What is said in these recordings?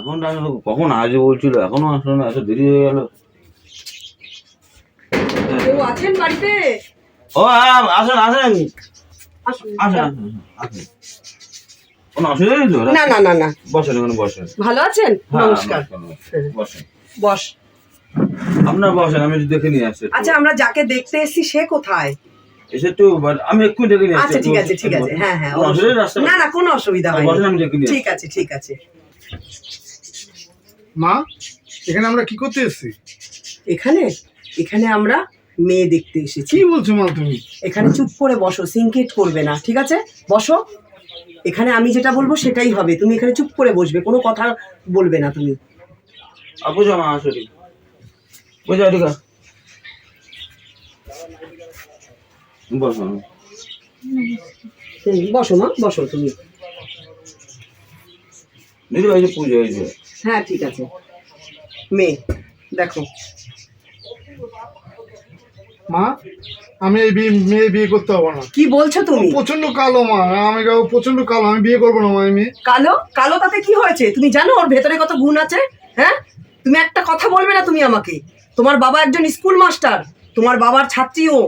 এখন কখন আসবে বলছিল? এখনও আসলো না এত দেরি হয়ে গেল। কেউ আছেন বাড়িতে? ও হ্যাঁ আসেন আসেন আসেন আসেন আসেন কোনো অসুবিধা নেই তো? না না না না। বসেন ওখানে বসেন। ভালো আছেন? হ্যাঁ, নমস্কার। নমস্কার, বসেন। বস। আপনার বসেন আমি দেখে নিয়ে আসছি আচ্ছা আমরা যাকে দেখতে এসেছি সে কোথায়? এসে একটু আমি নিয়ে আচ্ছা ঠিক আছে ঠিক আছে। হ্যাঁ হ্যাঁ? না না কোনো অসুবিধা হয় ঠিক আছে ঠিক আছে। মা এখানে আমরা কি করতে এসেছি? এখানে এখানে আমরা মেয়ে দেখতে এসেছি। কি বলছো মা তুমি? এখানে চুপ করে বসো সিনকেট করবে না ঠিক আছে? বসো। এখানে আমি যেটা বলব সেটাই হবে তুমি এখানে চুপ করে বসবে কোনো কথা বলবে না তুমি। আপু জামা আসলে। বুঝা ঠিক বসো হুম, বসো মা বসো তুমি। দিদি ভাই পুজো হয়েছে হ্যাঁ ঠিক আছে। মেয়ে দেখো। মা আমি এই বিয়ে মেয়ে বিয়ে করতে পারব না। কি বলছো তুমি? প্রচণ্ড কালো মা। আমি কাউ প্রচণ্ড কালো আমি বিয়ে করব না মা মেয়ে। কালো? কালো তাতে কি হয়েছে? তুমি জানো ওর ভেতরে কত গুণ আছে? হ্যাঁ? তুমি একটা কথা বলবে না তুমি আমাকে? তোমার বাবা একজন স্কুল মাস্টার। তোমার বাবার ছাত্রীও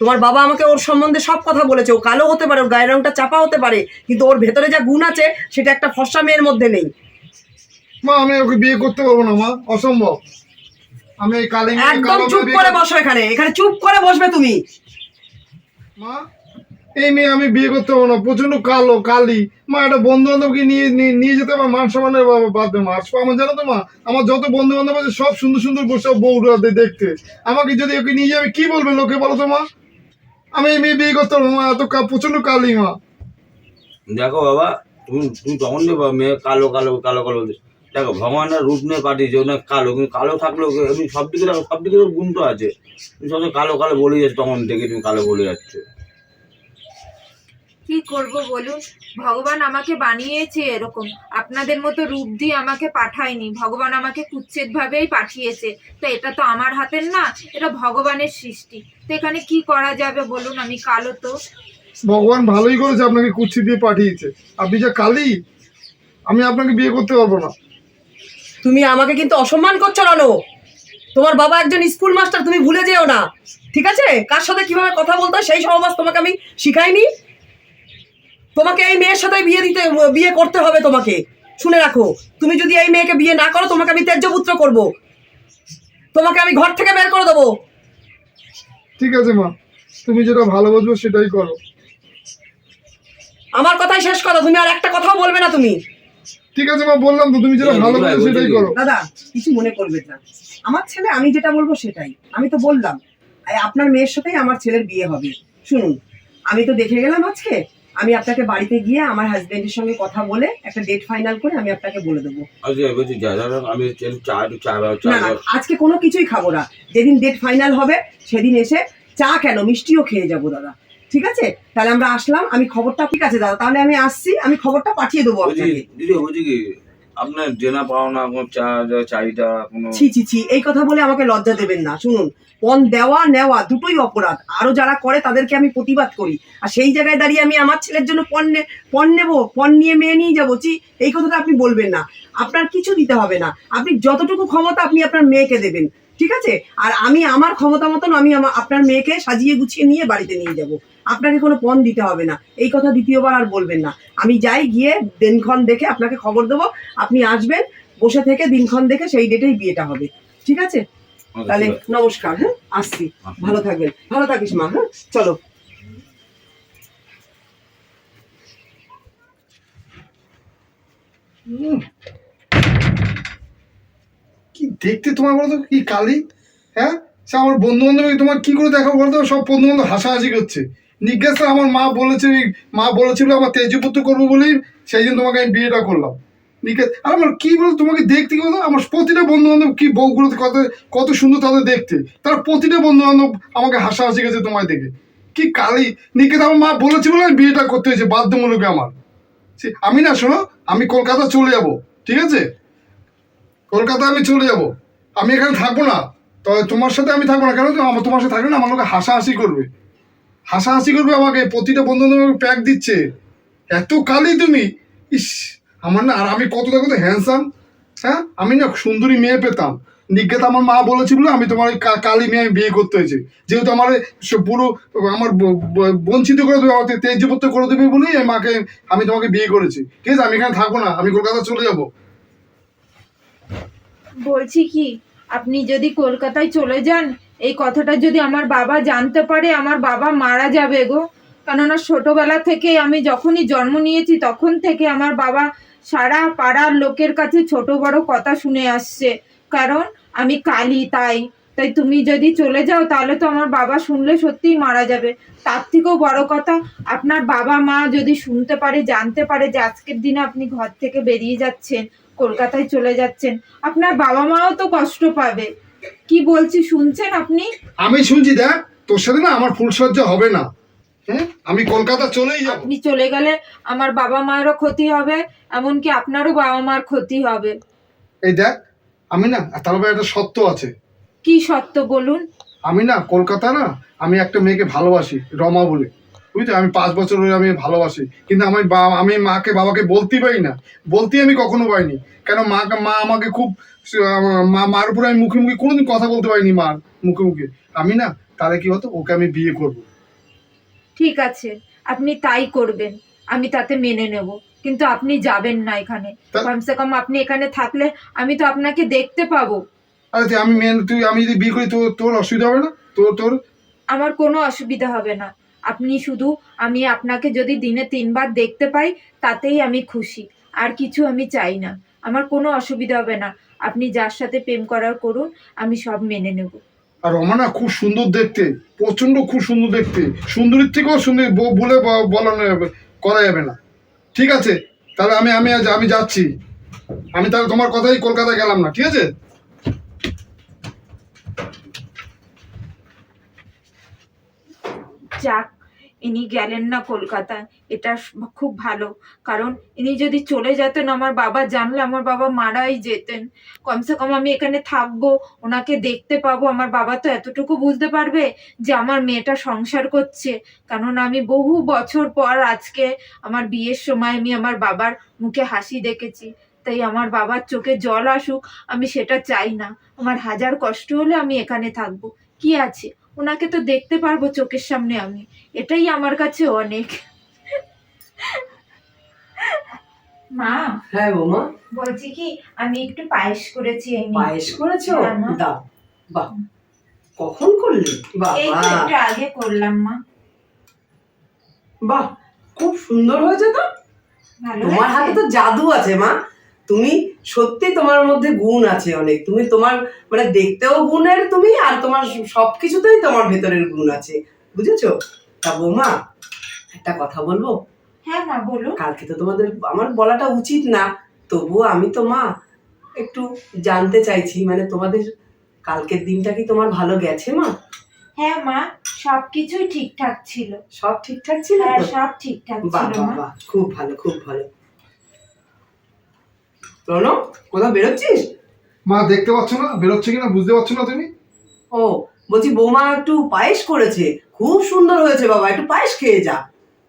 তোমার বাবা আমাকে ওর সম্বন্ধে সব কথা বলেছে। ও কালো হতে পারে ওর গায়ের রংটা চাপা হতে পারে কিন্তু ওর ভেতরে যা গুণ আছে সেটা একটা ফর্সা মেয়ের মধ্যে নেই। মা আমি ওকে বিয়ে করতে পারব না মা। অসম্ভব। আমি এই কালি একদম চুপ করে বসো এখানে। এখানে চুপ করে বসবে তুমি। মা এই মেয়ে আমি বিয়ে করতে পারব না। প্রচণ্ড কালো কালি। মা একটা বন্ধু বান্ধবকে নিয়ে নিয়ে- নিয়ে যেতে পারব মান সম্মানের বা- বাদে মা। আর আমার জানো তো মা? আমার যত বন্ধু বান্ধব আছে সব সুন্দর সুন্দর বসে বউরা দে- দেখতে। আমাকে যদি ওকে নিয়ে যাবে কি বলবে লোকে বলো তো মা? আমি এই মেয়ে বিয়ে করতে পারব মা এত কা- প্রচণ্ড কালি মা। দেখো বাবা তুমি তুমি তখন দেবা মেয়ে কালো কালো কালো কালো। দেখো ভগবানের রূপ নিয়ে পাঠিয়েছে ওনার কালো কিন্তু কালো থাকলেও আমি সব দিকে দেখো সব দিকে গুণ তো আছে। তুমি সবসময় কালো কালো বলে যাচ্ছ তখন থেকে তুমি কালো বলে যাচ্ছ। কি করব বলুন? ভগবান আমাকে বানিয়েছে এরকম। আপনাদের মতো রূপ দিয়ে আমাকে পাঠায়নি। ভগবান আমাকে কুচ্ছেদ ভাবেই পাঠিয়েছে। তো এটা তো আমার হাতের না এটা ভগবানের সৃষ্টি। তো এখানে কি করা যাবে বলুন? আমি কালো তো। ভগবান ভালোই করেছে আপনাকে কুচ্ছি দিয়ে পাঠিয়েছে। আপনি যা কালি আমি আপনাকে বিয়ে করতে পারব না। তুমি আমাকে কিন্তু অসম্মান করছ রানো। তোমার বাবা একজন স্কুল মাস্টার তুমি ভুলে যেও না। ঠিক আছে? কার সাথে কীভাবে কথা বলতে সেই সহবাস তোমাকে আমি শিখাইনি। তোমাকে এই মেয়ের সাথে বিয়ে দিতে বিয়ে করতে হবে তোমাকে। শুনে রাখো তুমি যদি এই মেয়েকে বিয়ে না করো তোমাকে আমি ত্যায্যপুত্র করব। তোমাকে আমি ঘর থেকে বের করে দেবো। ঠিক আছে মা। তুমি যেটা ভালো বুঝবে সেটাই করো। আমার কথাই শেষ করো তুমি আর একটা কথাও বলবে না তুমি। ঠিক আছে মা বললাম তো তুমি যেটা ভালো দিদিভাই, বুঝবে সেটাই করো। দাদা কিছু মনে করবে না। আমার ছেলে আমি যেটা বলব সেটাই। আমি তো বললাম আপনার মেয়ের সাথেই আমার ছেলের বিয়ে হবে। শুনুন আমি তো দেখে গেলাম আজকে আমি আপনাকে বাড়িতে গিয়ে আমার হাজবেন্ডের সঙ্গে কথা বলে একটা ডেট ফাইনাল করে আমি আপনাকে বলে দেবো। আচ্ছা আমি আজকে কোনো কিছুই খাব না। যেদিন ডেট ফাইনাল হবে সেদিন এসে চা কেন? মিষ্টিও খেয়ে যাব দাদা। ঠিক আছে? তাহলে আমরা আসলাম আমি খবরটা ঠিক আছে দাদা তাহলে আমি আসছি আমি খবরটা পাঠিয়ে দেবো আপনাকে। আপনার জেনা পাওনা কোনো চাহিদা কোনো ছি ছি ছি এই কথা বলে আমাকে লজ্জা দেবেন না শুনুন। পণ দেওয়া নেওয়া দুটোই অপরাধ। আরও যারা করে তাদেরকে আমি প্রতিবাদ করি। আর সেই জায়গায় দাঁড়িয়ে আমি আমার ছেলের জন্য পণ পণ নেব পণ নিয়ে মেয়ে নিয়ে যাব চি এই কথাটা আপনি বলবেন না। আপনার কিছু দিতে হবে না। আপনি যতটুকু ক্ষমতা আপনি আপনার মেয়েকে দেবেন ঠিক আছে? আর আমি আমার ক্ষমতা মতন আমি আমার আপনার মেয়েকে সাজিয়ে গুছিয়ে নিয়ে বাড়িতে নিয়ে যাব। আপনাকে কোনো পণ দিতে হবে না। এই কথা দ্বিতীয়বার আর বলবেন না। আমি যাই গিয়ে দিনক্ষণ দেখে আপনাকে খবর দেবো। আপনি আসবেন বসে থেকে দিনক্ষণ দেখে সেই ডেটেই বিয়েটা হবে। ঠিক আছে? আচ্ছা, তাহলে নমস্কার হ্যাঁ আসছি। ভালো থাকবেন। ভালো থাকিস মা হ্যাঁ চলো। কি দেখতে তোমার বলতো কি কালি? হ্যাঁ? সে আমার বন্ধু বান্ধব তোমার কি করে দেখো বলতো সব বন্ধু বান্ধব হাসাহাসি করছে। নিজ্ঞাস আমার মা বলেছে, মা বলেছিল আমার তেজপুত্র করব বলেই সেই জন্য তোমাকে আমি বিয়েটা করলাম। নিজ্ঞাস আর আমার কি বলতো, তোমাকে দেখতে কি আমার প্রতিটা বন্ধু বান্ধব কি বউগুলো কত কত সুন্দর তাদের দেখতে। তার প্রতিটা বন্ধু বান্ধব আমাকে হাসাহাসি গেছে তোমায় দেখে। কি কালি? নিজ্ঞাস আমার মা বলেছে বলে আমি বিয়েটা করতে হয়েছে, বাধ্যমূলক আমার। আমি না, শোনো, আমি কলকাতা চলে যাব, ঠিক আছে? কলকাতা আমি চলে যাব। আমি এখানে থাকব না। তবে তোমার সাথে আমি থাকব না। কেন? আমার, তোমার সাথে থাকলে না আমার লোকে হাসাহাসি করবে। হাসাহাসি করবে আমাকে, প্রতিটা বন্ধু প্যাক দিচ্ছে। এত কালি তুমি। ইস, আমার না, আর আমি কত দেখো তো হ্যান্ডসাম হ্যাঁ? আমি না সুন্দরী মেয়ে পেতাম। নিজ্ঞাত আমার মা বলেছিল আমি তোমার কালী মেয়ে বিয়ে করতে হয়েছে। যেহেতু আমার পুরো, আমার বঞ্চিত করে দেবে, আমাকে তেজপত্র করে দেবে বলেই মাকে, আমি তোমাকে বিয়ে করেছি। ঠিক আছে, আমি এখানে থাকব না, আমি কলকাতা চলে যাব। বলছি কি, আপনি যদি কলকাতায় চলে যান এই কথাটা যদি আমার বাবা জানতে পারে, আমার বাবা মারা যাবে গো। কেননা ছোটবেলা থেকে আমি যখনই জন্ম নিয়েছি, তখন থেকে আমার বাবা সারা পাড়ার লোকের কাছে ছোট বড় কথা শুনে আসছে। কারণ আমি কালী, তাই। তাই তুমি যদি চলে যাও, তাহলে তো আমার বাবা শুনলে সত্যিই মারা যাবে। তার থেকেও বড় কথা, আপনার বাবা মা যদি শুনতে পারে, জানতে পারে যে আজকের দিনে আপনি ঘর থেকে বেরিয়ে যাচ্ছেন, কলকাতায় চলে যাচ্ছেন, আপনার বাবা মাও তো কষ্ট পাবে। কি বলছি শুনছেন আপনি? আমি শুনছি দেখ তোর সাথে না আমার ফুলসজ্জা হবে না। হ্যাঁ? আমি কলকাতা চলেই যাব। আপনি চলে গেলে আমার বাবা মায়েরও ক্ষতি হবে এমনকি আপনারও বাবা মার ক্ষতি হবে। এই দেখ আমি না তার উপরে একটা সত্য আছে। কি সত্য বলুন? আমি না কলকাতা না আমি একটা মেয়েকে ভালোবাসি রমা বলে। বুঝলি? আমি পাঁচ বছর ধরে আমি ভালোবাসি। কিন্তু আমি আমি মাকে বাবাকে বলতেই পারি না। বলতেই আমি কখনো পাইনি। কেন মা মা আমাকে খুব মার উপরে আমি মুখে মুখে কোনোদিন কথা বলতে পারিনি মার মুখে মুখে। আমি না তাহলে কি হতো? ওকে আমি বিয়ে করব। ঠিক আছে আপনি তাই করবেন। আমি তাতে মেনে নেব। কিন্তু আপনি যাবেন না এখানে। কমসে কম আপনি এখানে থাকলে আমি তো আপনাকে দেখতে পাবো। আরে তুই আমি মেন তুই আমি যদি বিয়ে করি তোর তোর অসুবিধা হবে না? তোর তোর? আমার কোনো অসুবিধা হবে না। আপনি শুধু আমি আপনাকে যদি দিনে তিনবার দেখতে পাই তাতেই আমি খুশি। আর কিছু আমি চাই না। আমার কোনো অসুবিধা হবে না। আপনি যার সাথে প্রেম করার করুন আমি সব মেনে নেব। আর রমানা খুব সুন্দর দেখতে প্রচণ্ড খুব সুন্দর দেখতে। সুন্দরীর থেকেও সুন্দর বলে বলানো যাবে করা যাবে না। ঠিক আছে তাহলে আমি আমি আজ আমি যাচ্ছি। আমি তাহলে তোমার কথাই কলকাতা গেলাম না ঠিক আছে? যাক ইনি গেলেন না কলকাতায়। এটা খুব ভালো। কারণ ইনি যদি চলে যেতেন, আমার বাবা জানলে আমার বাবা মারাই যেতেন। কমসে কম আমি এখানে থাকব, ওনাকে দেখতে পাবো। আমার বাবা তো এতটুকু বুঝতে পারবে যে আমার মেয়েটা সংসার করছে। কারণ আমি বহু বছর পর আজকে আমার বিয়ের সময় আমি আমার বাবার মুখে হাসি দেখেছি। তাই আমার বাবার চোখে জল আসুক, আমি সেটা চাই না। আমার হাজার কষ্ট হলে আমি এখানে থাকব। কি আছে? ওনাকে তো দেখতে পারব চোখের সামনে আমি। এটাই আমার কাছে অনেক। মা হ্যাঁ বৌমা। বলছি কি আমি একটু পায়েস করেছি এই পায়েস করেছ। দাও। বাহ। কখন করলে? এই তো একটু আগে করলাম মা। বাহ খুব সুন্দর হয়েছে তো। তোমার হাতে তো জাদু আছে মা। তুমি সত্যি তোমার মধ্যে গুণ আছে অনেক। তুমি তোমার মানে দেখতেও গুণের তুমি আর তোমার সবকিছুতেই তোমার ভেতরের গুণ আছে। বুঝেছ? তা বৌমা একটা কথা বলব? হ্যাঁ মা বলুন কালকে তো তোমাদের আমার বলাটা উচিত না। তবুও আমি তো মা একটু জানতে চাইছি মানে তোমাদের কালকের দিনটা কি তোমার ভালো গেছে মা? হ্যাঁ মা সবকিছুই ঠিকঠাক ছিল। সব ঠিকঠাক ছিল হ্যাঁ সব ঠিকঠাক ছিল মা। বাহ খুব ভালো খুব ভালো। প্রণব কোথাও বেরোচ্ছিস? মা দেখতে পাচ্ছ না? বেরোচ্ছে কিনা বুঝতে পারছ না তুমি? ও বলছি বৌমা একটু পায়েস করেছে। খুব সুন্দর হয়েছে বাবা একটু পায়েস খেয়ে যা।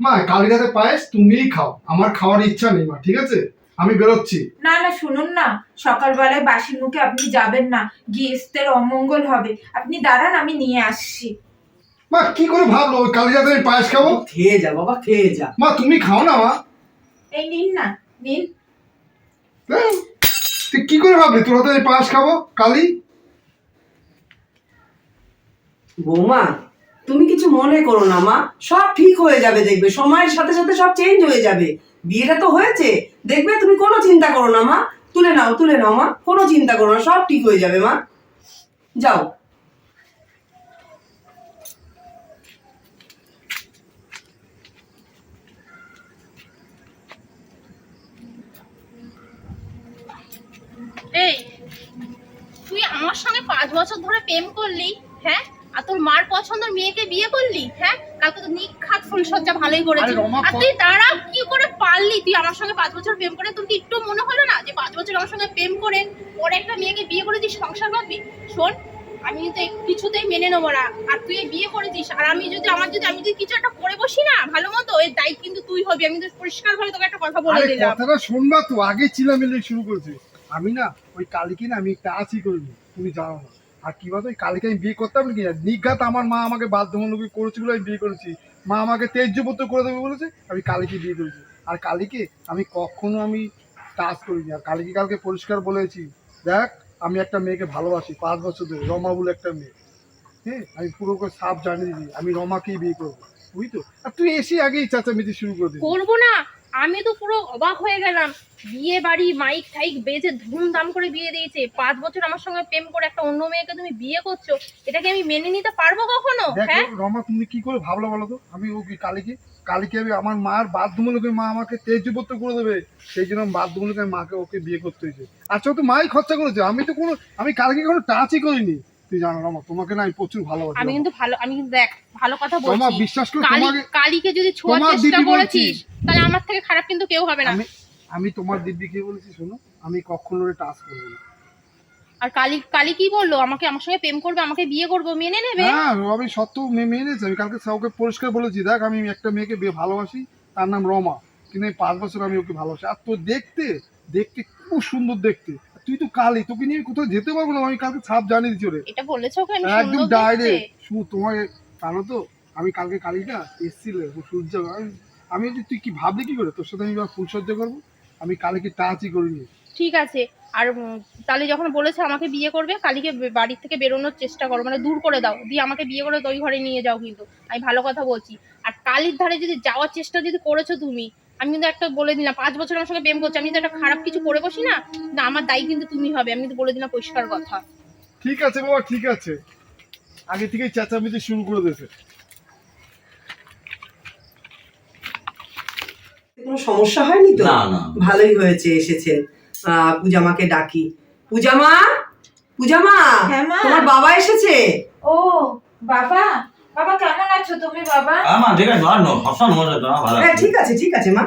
মা কালী রাতে পায়েস তুমিই খাও। আমার খাওয়ার ইচ্ছা নেই মা ঠিক আছে? আমি বেরোচ্ছি। না না শুনুন না। সকালবেলায় বাসি মুখে আপনি যাবেন না। গেস্টের অমঙ্গল হবে। আপনি দাঁড়ান আমি নিয়ে আসছি। মা কি করে ভাবলো? কালী রাতে আমি পায়েস খাব? খেয়ে যা বাবা খেয়ে যা। মা তুমি খাও না মা। এই নিন না নিন? তুই কি করে ভাবলি? তোর হাতে পাশ খাব? কালি? বৌমা, তুমি কিছু মনে করো না, মা। সব ঠিক হয়ে যাবে, দেখবে। সময়ের সাথে সাথে সব চেঞ্জ হয়ে যাবে। বিয়েটা তো হয়েছে। দেখবে, তুমি কোনো চিন্তা করো না, মা। তুলে নাও তুলে নাও, মা। কোনো চিন্তা করো না, সব ঠিক হয়ে যাবে, মা। যাও। পাঁচ বছর ধরে প্রেম করলি হ্যাঁ? আর তোর মার পছন্দের মেয়েকে বিয়ে করলি হ্যাঁ? কালকে তো নিখাত ফুলসজ্জা ভালোই করেছি আরে তুই কি করে পারলি? তুই আমার সঙ্গে পাঁচ বছর প্রেম করে তোর কি একটু মনে হলো না যে পাঁচ বছর আমার সঙ্গে প্রেম করে পরে একটা মেয়েকে বিয়ে করে তুই সংসার করবি? শোন আমি তো কিছুতেই মেনে নেব না। আর তুই বিয়ে করেছিস আর আমি যদি আমার যদি আমি যদি কিছু একটা করে বসি না ভালো মতো এর দায়ী কিন্তু তুই হবি। আমি তো পরিষ্কার ভাবে তোকে একটা কথা বলে দিলাম। কথাটা শুনবা তো আগে চিলামিলি শুরু করেছে আমি না ওই কালীকে না আমি টাচই করিনি। তুমি জানো না। আর কি বলতো কালীকে আমি বিয়ে করতাম কি নিঘাত আমার মা আমাকে বাধ্যমূলক করেছিল, আমি বিয়ে করেছি। মা আমাকে তেজ্যপুত্র করে দেবে বলেছে, আমি কালীকে বিয়ে করেছি। আর কালীকে আমি কখনো আমি টাচ করিনি। আর কালীকে কালকে পরিষ্কার বলেছি, দেখ, আমি একটা মেয়েকে ভালোবাসি, পাঁচ বছর ধরে, রমা বলে একটা মেয়ে। হ্যাঁ আমি পুরো করে সাপ জানিয়ে দিই আমি রমাকেই বিয়ে করব। বুঝলি তো? আর তুই এসে আগেই চেঁচামেচি শুরু করে দিবি। করব না। আমি তো পুরো অবাক হয়ে গেলাম। বিয়ে বাড়ি মাইক ঠাইক বেজে ধুমধাম করে বিয়ে দিয়েছে। পাঁচ বছর আমার সঙ্গে প্রেম করে একটা অন্য মেয়েকে তুমি বিয়ে করছ এটাকে আমি মেনে নিতে পারব কখনো? হ্যাঁ? রমা তুমি কি করে ভাবলো বলো তো? আমি ও কি কালীকে? কালীকে আমি আমার মার বাধ্যমূলক মা আমাকে তেজপত্র করে দেবে? সেই জন্য বাধ্যমূলক মাকে ওকে বিয়ে করতে হয়েছে। আচ্ছা তো মাই খরচা করেছে। আমি তো কোনো আমি কালকে কোনো টাচই করিনি। তুই জানো রমা তোমাকে না আমি প্রচুর ভালোবাসি আমি কিন্তু ভালো আমি কিন্তু দেখ ভালো কথা বলছি। বিশ্বাস করে তোমাকে কালীকে যদি ছোঁয়ার চেষ্টা করেছিস তাহলে আমার থেকে খারাপ কিন্তু কেউ হবে না। আমি আমি তোমার বলেছি শোনো আমি কখনো টাচ করব না। আর কালী কালী কি বলল? আমাকে আমার সঙ্গে প্রেম করবে আমাকে বিয়ে করব মেনে নেবে? হ্যাঁ আমি সত্য মেয়ে আমি কালকে ওকে পরিষ্কার বলেছি দেখ আমি একটা মেয়েকে বিয়ে ভালোবাসি তার নাম রমা। কিন্তু পাঁচ বছর আমি ওকে ভালোবাসি। আর তো দেখতে দেখতে খুব সুন্দর দেখতে। তুই তো কালি তোকে নিয়ে কোথাও যেতে পারব না আমি কালকে ছাপ জানিয়ে দিচ্ছি ওরে। এটা বলেছ ওকে আমি একদম ডাইরেক্ট শুধু তোমাকে জানো তো আমি কালকে কালিটা এসেছিল সূর্য আমি- তুই কি ভাবলি কি করে? তোর সাথে আমি ফুলসজ্জা করব? আমি কালকে টাচই করিনি ঠিক আছে আর তাহলে যখন বলেছে আমাকে বিয়ে করবে কালীকে বাড়ির থেকে বেরোনোর চেষ্টা করো মানে দূর করে দাও দিয়ে আমাকে বিয়ে করে ওই ঘরে নিয়ে যাও কিন্তু আমি ভালো কথা বলছি। আর কালীর ধারে যদি যাওয়ার চেষ্টা যদি করেছ তুমি আমি কিন্তু একটা বলে দিলাম পাঁচ বছর আমার সঙ্গে প্রেম করছি আমি কিন্তু একটা খারাপ কিছু করে বসি না। না আমার দায়ী কিন্তু তুমি হবে আমি কিন্তু বলে দিলাম পরিষ্কার কথা। ঠিক আছে বাবা ঠিক আছে। আগে থেকেই চেঁচামেচি শুরু করে দিয়েছে। কোনো সমস্যা হয়নি তো? না না ভালোই হয়েছে এসেছেন। আহ, পূজামাকে ডাকি। পূজামা পূজামা হ্যাঁ, মা। তোমার বাবা এসেছে? ও বাবা। বাবা কেমন আছো তুমি বাবা? আমার ঠিক আছে সবসময় নমস্কার তোমার ভালো হ্যাঁ ঠিক আছে ঠিক আছে মা।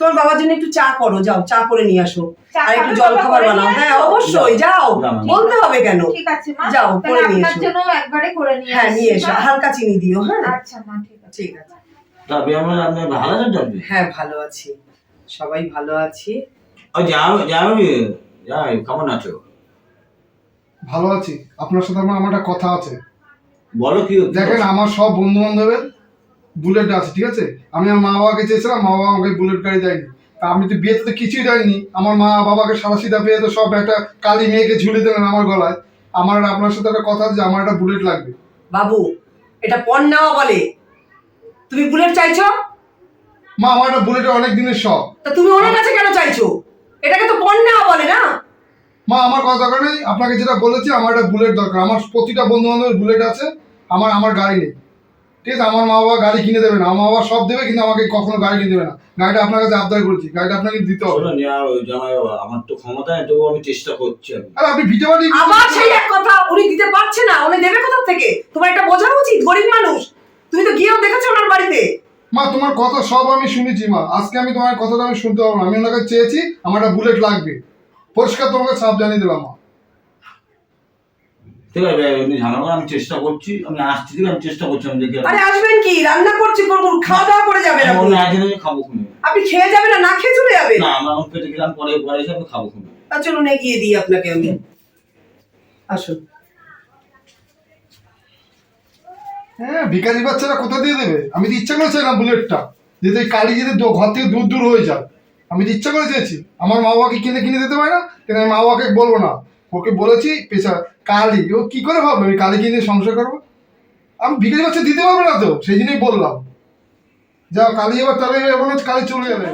তোমার বাবার জন্য একটু চা করো যাও চা করে নিয়ে আসো। আর একটু জল খাবার বানাও। হ্যাঁ অবশ্যই যাও। বলতে হবে কেন? ঠিক আছে মা। যাও, করে নিয়ে আপনার এসো। জন্য একবারে করে নিয়ে হ্যাঁ নিয়ে এসো। হালকা চিনি দিও হ্যাঁ? আচ্ছা মা ঠিক আছে। ঠিক আছে। তা বিয়ে মানে আপনি ভালো আছেন হ্যাঁ ভালো আছি। সবাই ভালো আছি। যাও কেমন আছো? ভালো আছি। আপনার সাথে আমার একটা কথা আছে। বলো কি? দেখেন আমার সব বন্ধু বান্ধবের বুলেট আছে ঠিক আছে? আমি আমার মা বাবাকে চেয়েছিলাম মা বাবা আমাকে বুলেট গাড়ি দেয়নি। তা আমি তো বিয়েতে তো কিছুই দেয়নি। আমার মা বাবাকে সাদা সিধা পেয়ে তো সব একটা কালি মেয়েকে ঝুলে দিলেন আমার গলায়। আমার আপনার সাথে একটা কথা আছে যে আমার একটা বুলেট লাগবে। বাবু এটা পণ নেওয়া বলে। তুমি বুলেট চাইছো? মা আমার একটা বুলেটের অনেক দিনের শখ। তা তুমি ওনার কাছে কেন চাইছো? এটাকে তো পণ নেওয়া বলে না? মা আমার কথা দরকার নেই। আপনাকে যেটা বলেছি আমার একটা বুলেট দরকার। আমার প্রতিটা বন্ধু বান্ধবের বুলেট আছে। আমার আমার গাড়ি নেই। ঠিক আছে আমার মা বাবা গাড়ি কিনে দেবে না। আমার মা বাবা সব দেবে কিন্তু আমাকে কখনো গাড়ি কিনে দেবে না। গাড়িটা আপনার কাছে আবদার করেছি। গাড়িটা আপনাকে দিতে হবে। আমার তো ক্ষমতা নেই তবুও আমি চেষ্টা করছি আর আপনি ভিটে বাড়ি আবার সেই এক কথা উনি দিতে পারছে না উনি দেবে কোথা থেকে? তোমার এটা বোঝা উচিত গরিব মানুষ। তুমি তো গিয়েও দেখেছ ওনার বাড়িতে। মা তোমার কথা সব আমি শুনেছি মা। আজকে আমি তোমার কথাটা আমি শুনতে পারব না। আমি ওনাকে চেয়েছি আমার একটা বুলেট লাগবে। পরিষ্কার তোমাকে সাপ জানিয়ে দিলাম মা। ঠিক আছে এমনি ঝামেলা আমি চেষ্টা করছি আমি আসছি ঠিক আমি চেষ্টা করছি আমি দেখি আরে আসবেন কি? রান্না করছি করব খাওয়া দাওয়া করে যাবেন আপনি? অন্য একদিনে খাব খুনি। আপনি খেয়ে যাবেন না না খেয়ে চলে যাবেন? না আমরা এখন পেটে গেলাম পরে পরে এসে আমি খাব খুনি। তা চলুন এগিয়ে দিই আপনাকে আমি। আসুন। হ্যাঁ ভিখারি বাচ্চারা কোথা দিয়ে দেবে? আমি তো ইচ্ছা করে চাইলাম বুলেটটা। যাতে এই কালি যেতে দু- ঘর থেকে দূর দূর হয়ে যায় আমি তো ইচ্ছা করে চেয়েছি। আমার মা বাবাকে কিনে কিনে দিতে পারে না? কিন্তু আমি মা বাবাকে বলব না। ওকে বলেছি পেশা কালি ও কি করে ভাববে? আমি কালি কিনে সংসার করব? আমি ভিখারি বাচ্চা দিতে পারবে না তো সেই জন্যই বললাম। যাও কালি এবার তাহলে এবার হচ্ছে কালি চলে যাবে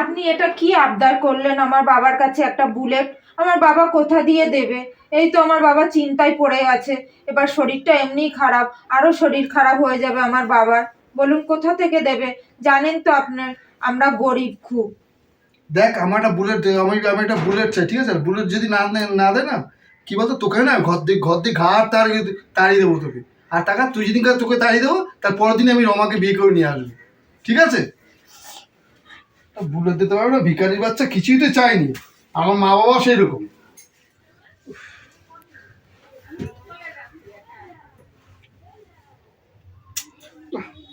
আপনি এটা কি আবদার করলেন আমার বাবার কাছে একটা বুলেট? আমার বাবা কোথা দিয়ে দেবে? এই তো আমার বাবা চিন্তায় পড়ে আছে। এবার শরীরটা এমনিই খারাপ আরও শরীর খারাপ হয়ে যাবে আমার বাবার। বলুন কোথা থেকে দেবে? জানেন তো আপনার আমরা গরিব খুব। দেখ আমার একটা বুলেট আমি আমি একটা বুলেট চাই ঠিক আছে? বুলেট যদি না না দেয় না কি বলতো, তোকে না ঘর দিয়ে ঘর দিয়ে ঘাট তাড়িয়ে তাড়িয়ে দেবো তোকে। আর টাকা তুই যেদিন তোকে তাড়িয়ে দেবো, তার পরের দিন আমি রমাকে বিয়ে করে নিয়ে আসব। ঠিক আছে? বুলেট দিতে পারবে না, ভিখারির বাচ্চা কিছুই তো চায়নি। আমার মা বাবা সেই রকম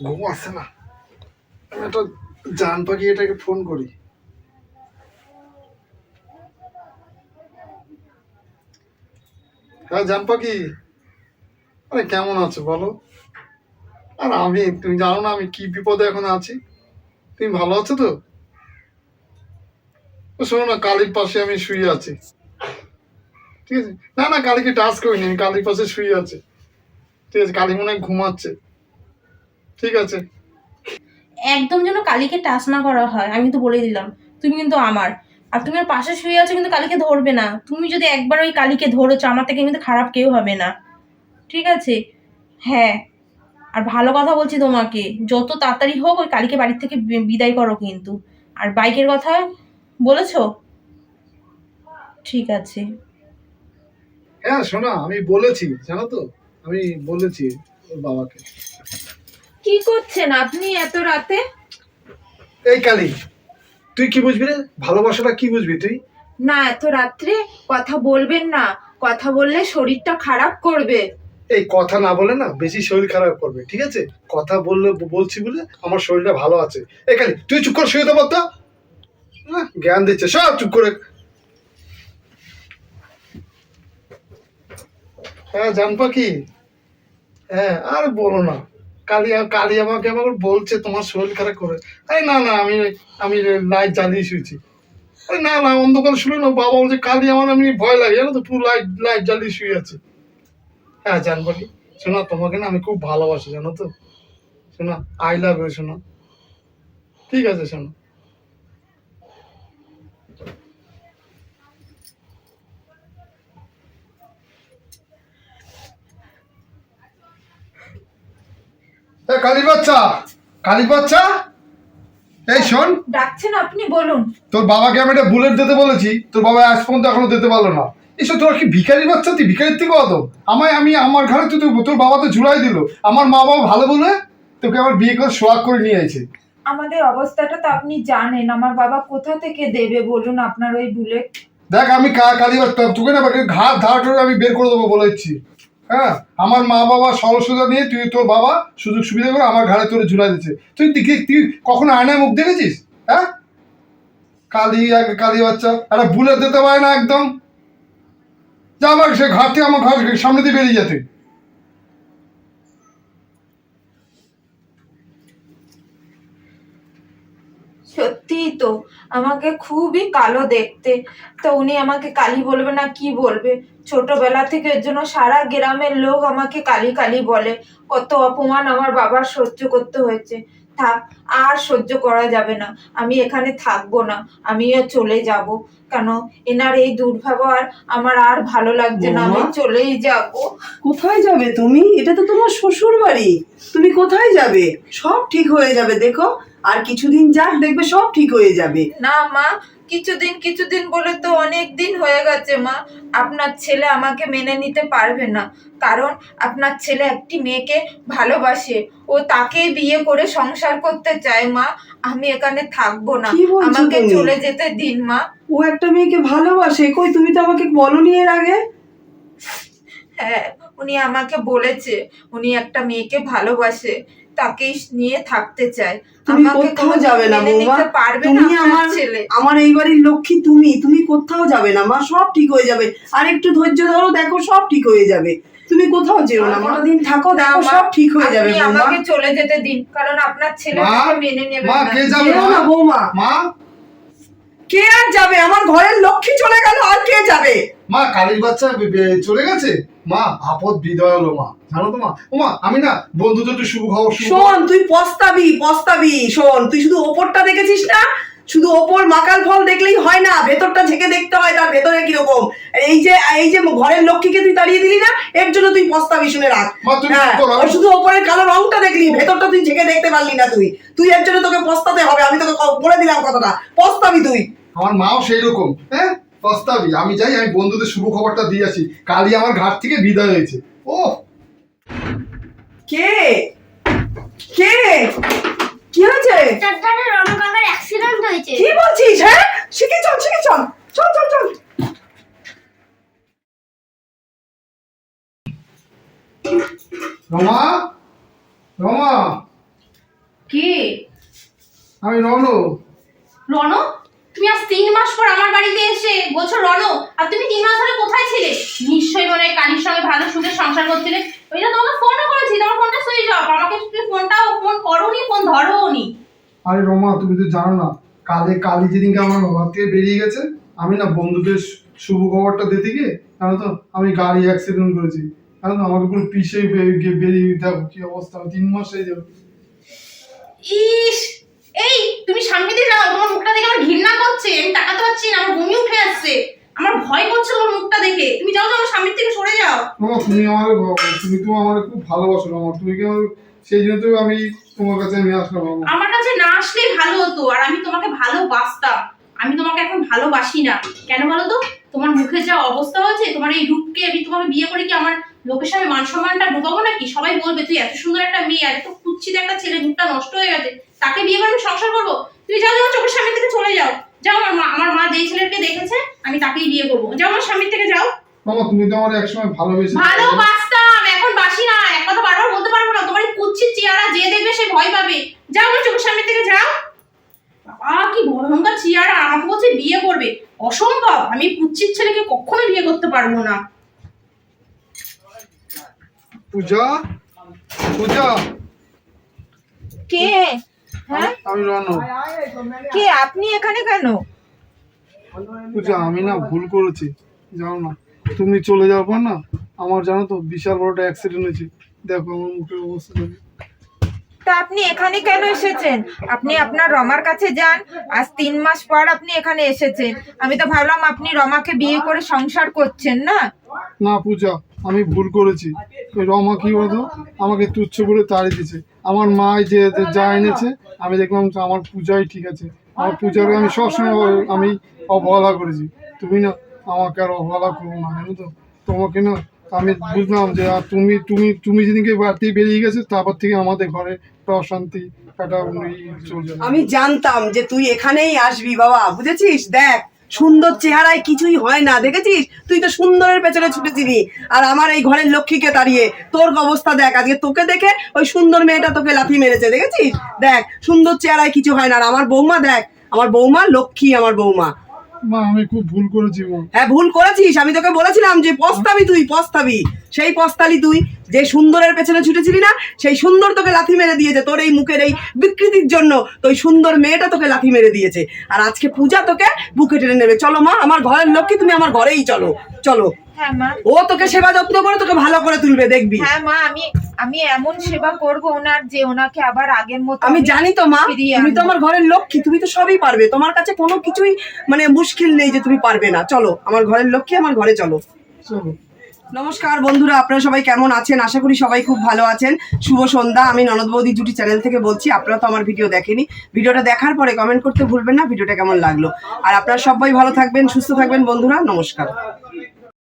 ঘুম আসছে না। আমি একটা জান পাখি এটাকে ফোন করি। হ্যাঁ জান পাখি। আরে, কেমন আছো বলো? আর আমি, তুমি জানো না আমি কি বিপদে এখন আছি? তুমি ভালো আছো তো? শোনো না, কালীর পাশে আমি শুয়ে আছি। ঠিক আছে? না না, কালীকে টাচ করিনি, আমি কালীর পাশে শুয়ে আছি। ঠিক আছে, কালী মনে হয় ঘুমাচ্ছে। ঠিক আছে? একদম যেন কালীকে টাচ না করা হয়, আমি তো বলে দিলাম। তুমি কিন্তু আমার। আর তুমি ওর পাশে শুয়ে আছো কিন্তু কালীকে ধরবে না। তুমি যদি একবার ওই কালীকে ধরেছো আমার থেকে কিন্তু খারাপ কেউ হবে না। ঠিক আছে? হ্যাঁ। আর ভালো কথা বলছি তোমাকে। যত তাড়াতাড়ি হোক ওই কালীকে বাড়ির থেকে বিদায় করো কিন্তু। আর বাইকের কথা বলেছ? ঠিক আছে। হ্যাঁ শোনা আমি বলেছি জানো তো? আমি বলেছি ওর বাবাকে। কি করছেন আপনি এত রাতে? এই কালী। তুই কি বুঝবি রে? ভালোবাসাটা কি বুঝবি তুই? না এত রাত্রে কথা বলবেন না। কথা বললে শরীরটা খারাপ করবে। এই কথা না বলে না বেশি শরীর খারাপ করবে ঠিক আছে? কথা বললে বলছি বলে আমার শরীরটা ভালো আছে। এই কালী তুই চুপ করে শুয়ে দেবো তো আহ, জ্ঞান দিচ্ছে সব চুপ করে। হ্যাঁ জান পাখি হ্যাঁ আর বলো না। কালি কালি আমাকে আমাকে বলছে তোমার শরীর খারাপ করে। আরে না না, আমি আমি লাইট জ্বালিয়ে শুয়েছি। আরে না না, অন্ধকার শুনে না, বাবা বলছে কালি আমার আমি ভয় লাগে, জানো তো, পুরো লাইট লাইট জ্বালিয়ে শুয়ে আছে। হ্যাঁ জান পাখি শোনা তোমাকে না আমি খুব ভালোবাসি, জানো তো। শোনা আই লাভ ইউ শোনা ঠিক আছে শোনো কালী বাচ্চা? কালী বাচ্চা? এই শোন। ডাকছেন আপনি বলুন। তোর বাবাকে আমি একটা বুলেট দিতে বলেছি। তোর বাবা আজ পর্যন্ত এখনও দিতে পারল না। এসব তোর কি ভিখারি বাচ্চা তুই? ভিখারির থেকে কত আমায় আমি আমার ঘরে তো- তোর বাবা তো ঝুলাই দিল। আমার মা বাবা ভালো বলে তোকে আমার বিয়ে করে সোয়াগ করে নিয়ে আইছে। আমাদের অবস্থাটা তো আপনি জানেন। আমার বাবা কোথা থেকে দেবে বলুন আপনার ওই বুলেট দেখ আমি কালী বাচ্চা। তোকে না ঘাট ধার আমি বের করে দেবো বলে দিচ্ছি। হ্যাঁ? আমার মা বাবা সরস্বতা নিয়ে তুই তোর বাবা সুযোগ সুবিধা করে আমার ঘাড়ে তোরে ঝুলাই দিচ্ছে। তুই দেখি, তুই কখনো আয়নায় মুখ দেখেছিস? হ্যাঁ? কালি আগে কালী বাচ্চা, একটা বুলেট দিতে পারে না একদম। যা আমার সে ঘাট থেকে আমার ঘর সামনে দিয়ে বেরিয়ে যেতে সত্যিই তো, আমাকে খুবই কালো দেখতে। তো উনি আমাকে কালি বলবে না কি বলবে? ছোটবেলা থেকে এর জন্য সারা গ্রামের লোক আমাকে কালি কালি বলে। কত অপমান আমার বাবার সহ্য করতে হয়েছে। থাক আর সহ্য করা যাবে না। আমি এখানে থাকব না। আমিও চলে যাব। কেন? এনার এই দুর্ব্যবহার আমার আর ভালো লাগছে না। আমি চলেই যাব। কোথায় যাবে তুমি? এটা তো তোমার শ্বশুর বাড়ি তুমি কোথায় যাবে? সব ঠিক হয়ে যাবে দেখো। আর কিছুদিন যাক দেখবে সব ঠিক হয়ে যাবে। না মা কিছুদিন কিছুদিন বলে তো অনেক দিন হয়ে গেছে মা। আপনার ছেলে আমাকে মেনে নিতে পারবে না। কারণ আপনার ছেলে একটি মেয়েকে ভালোবাসে। ও তাকে বিয়ে করে সংসার করতে চায় মা। আমি এখানে থাকব না। আমাকে চলে যেতে দিন মা। ও একটা মেয়েকে ভালোবাসে। কই তুমি তো আমাকে বলনি এর আগে? হ্যাঁ উনি আমাকে বলেছে উনি একটা মেয়েকে ভালোবাসে তাকেই নিয়ে থাকতে চায়। তুমি কোথাও যাবে না বৌমা। পারবে না তুমি আমার ছেলে। আমার এই বাড়ির লক্ষ্মী তুমি। তুমি কোথাও যাবে না মা। সব ঠিক হয়ে যাবে। আর একটু ধৈর্য ধরো দেখো সব ঠিক হয়ে যাবে। তুমি কোথাও যেও না দিন থাকো দেখো সব ঠিক হয়ে যাবে বৌমা। আমাকে চলে যেতে দিন কারণ আপনার ছেলে মেনে নেবে মা কে যাবে? না বৌমা। মা? কে আর যাবে? আমার ঘরের লক্ষ্মী চলে গেল আর কে যাবে? মা কালীর বাচ্চা চলে গেছে? মা আপদ বিদয় হলো মা। জানো তো মা? ও মা আমি না বন্ধুদের একটু শুভ খবর শুভ খবর- শোন তুই পস্তাবি পস্তাবি শোন। তুই শুধু ওপরটা দেখেছিস না? শুধু ওপর মাকাল ফল দেখলেই হয় না ভেতরটা ঝেঁকে দেখতে হয় তার ভেতরে কীরকম। এই যে এই যে ঘরের লক্ষ্মীকে তুই তাড়িয়ে দিলি না এর জন্য তুই পস্তাবি শুনে রাখ হ্যাঁ, শুধু ওপরের কালো রংটা দেখলি ভেতরটা তুই ঝেঁকে দেখতে পারলি না তুই। তুই এর জন্য তোকে পস্তাতে হবে আমি তোকে বলে দিলাম কথাটা। পস্তাবি তুই। আমার মাও সেই রকম হ্যাঁ? পস্তাবি। আমি যাই আমি বন্ধুদের শুভ খবরটা দিয়ে আসি। কালী আমার ঘাট থেকে বিদায় হয়েছে। ও কে? কে? কি হয়েছে? হয়েছে? কি বলছিস হ্যাঁ? শিখে চল শিখে চল। চল চল চল। রমা? রমা? কি? আমি রণ রণ তুমি আজ তিন মাস পর আমার বাড়িতে এসে বলছো রনো আর তুমি তিন মাস ধরে কোথায় ছিলে? নিশ্চয়ই মনে হয় কালির সঙ্গে ভালো সুখে সংসার করছিলে। ওই জন্য তোমাকে ফোনও করেছি তোমার ফোনটা সুইচ অফ আমাকে তুমি ফোনটাও ফোন করোনি ফোন ধরোনি আরে রমা তুমি তো জানো না কালে কালি যেদিনকে আমার ঘর থেকে বেরিয়ে গেছে আমি না বন্ধুদের শুভ খবরটা দিতে গিয়ে জানো তো আমি গাড়ি অ্যাক্সিডেন্ট করেছি। জানো তো আমাকে পুরো পিছিয়ে বেরিয়ে দেখো কি অবস্থা তিন মাস হয়ে যাবে। ইস এই তুমি সামনে দিয়ে যাও তোমার মুখটা দেখে আমার ঘৃণা করছে আমি তাকাতে পারছি না আমার বমি উঠে আসছে। আমার ভয় করছে তোমার মুখটা দেখে। তুমি যাও যাও আমার সামনের থেকে সরে যাও। তুমি আমার তুমি তো আমার খুব ভালোবাসো রমা তুমি কি আমার সেই জন্য তো আমি তোমার কাছে নিয়ে আসলাম আমার কাছে না আসলেই ভালো হতো আর আমি তোমাকে ভালোবাসতাম। আমি তোমাকে এখন ভালোবাসি না। কেন বলো তো? তোমার মুখে যা অবস্থা হয়েছে তোমার এই রূপকে আমি তোমাকে বিয়ে করে কি আমার লোকের সামনে মান সম্মানটা ঢুকাবো নাকি? সবাই বলবে তুই এত সুন্দর একটা মেয়ে আর এত কুচ্ছিত একটা ছেলে মুখটা নষ্ট হয়ে গেছে। তাকে বিয়ে করে আমি সংসার করব? তুই যাও যাও চোখের সামনে থেকে চলে যাও। যাও আমার মা আমার মা যেই ছেলেকে দেখেছে আমি তাকেই বিয়ে করব। যাও আমার স্বামীর থেকে যাও। রমা তুমি তো আমার একসময় ভালোবেসে ভালোবাসতাম এখন বাসি না। এক কথা বারবার বলতে পারব না তোমার এই কুচ্ছিত চেহারা যে দেখবে সে ভয় পাবে। যাও আমার চোখের সামনে থেকে যাও। বাবা কি ভয়ঙ্কর চেহারা। আমাকে বলছে বিয়ে করবে। অসম্ভব। আমি কুচ্ছিত ছেলেকে কখনো বিয়ে করতে পারব না। পূজা? পূজা? কে? হ্যাঁ? আমি রনো। কে? আপনি এখানে কেন? পূজা আমি না ভুল করেছি। জানো না তুমি চলে যাওয়ার পর না আমার জানো তো বিশাল বড় একটা অ্যাক্সিডেন্ট হয়েছে। দেখো আমার মুখের অবস্থা। তা আপনি এখানে কেন এসেছেন? আপনি আপনার রমার কাছে যান, আজ তিন মাস পর আপনি এখানে এসেছেন। আমি তো ভাবলাম আপনি রমাকে বিয়ে করে সংসার করছেন, না? না, পূজা, আমি ভুল করেছি। রমা কি বলতো? আমাকে তুচ্ছ করে তাড়ি দিয়েছে। আমার মা যে যে এনেছে, আমি দেখলাম আমার পূজাই ঠিক আছে। আমার পূজাকে আমি সবসময় আমি অবহেলা করেছি। তুমি না আমাকে আর অবহেলা করো না, জানো তো? তোমাকে না আমি বুঝলাম যে আর তুমি তুমি তুমি যেদিনকে বাড়তি বেরিয়ে গেছে তারপর থেকে আমাদের ঘরে অশান্তি, একটা আমি জানতাম যে তুই এখানেই আসবি বাবা, বুঝেছিস? দেখ, সুন্দর চেহারায় কিছুই হয় না, দেখেছিস? তুই তো সুন্দরের পেছনে ছুটেছিলি। আর আমার এই ঘরের লক্ষ্মীকে তাড়িয়ে, তোর অবস্থা দেখ, আজকে তোকে দেখে ওই সুন্দর মেয়েটা তোকে লাফি মেরেছে, দেখেছিস? দেখ, সুন্দর চেহারায় কিছু হয় না। আর আমার বৌমা দেখ, আমার বৌমা লক্ষ্মী, আমার বৌমা। মা, আমি খুব ভুল করেছি হ্যাঁ ভুল করেছিস। আমি তোকে বলেছিলাম যে পস্তাবি তুই, পস্তাবি। সেই পস্তালি তুই, যে সুন্দরের পেছনে ছুটেছিলি না, সেই সুন্দর তোকে লাথি মেরে দিয়েছে তোর এই মুখের এই বিকৃতির জন্য। তো ওই সুন্দর মেয়েটা তোকে লাথি মেরে দিয়েছে। আর আজকে পূজা তোকে বুকে টেনে নেবে। চলো মা, আমার ঘরের লক্ষ্মী, তুমি আমার ঘরেই চলো। চলো। হ্যাঁ মা। ও তোকে সেবা যত্ন করে তোকে ভালো করে তুলবে দেখবি। হ্যাঁ মা আমি আমি এমন সেবা করব ওনার যে ওনাকে আবার আগের মতো আমি জানি তো মা তুমি তো আমার ঘরের লক্ষ্মী তুমি তো সবই পারবে। তোমার কাছে কোনো কিছুই মানে মুশকিল নেই যে তুমি পারবে না। চলো আমার ঘরের লক্ষ্মী আমার ঘরে চলো। চলো। নমস্কার বন্ধুরা আপনারা সবাই কেমন আছেন? আশা করি সবাই খুব ভালো আছেন। শুভ সন্ধ্যা আমি ননদ বৌদি জুটি চ্যানেল থেকে বলছি আপনারা তো আমার ভিডিও দেখেনি। ভিডিওটা দেখার পরে কমেন্ট করতে ভুলবেন না ভিডিওটা কেমন লাগল। আর আপনারা সবাই ভালো থাকবেন সুস্থ থাকবেন বন্ধুরা নমস্কার।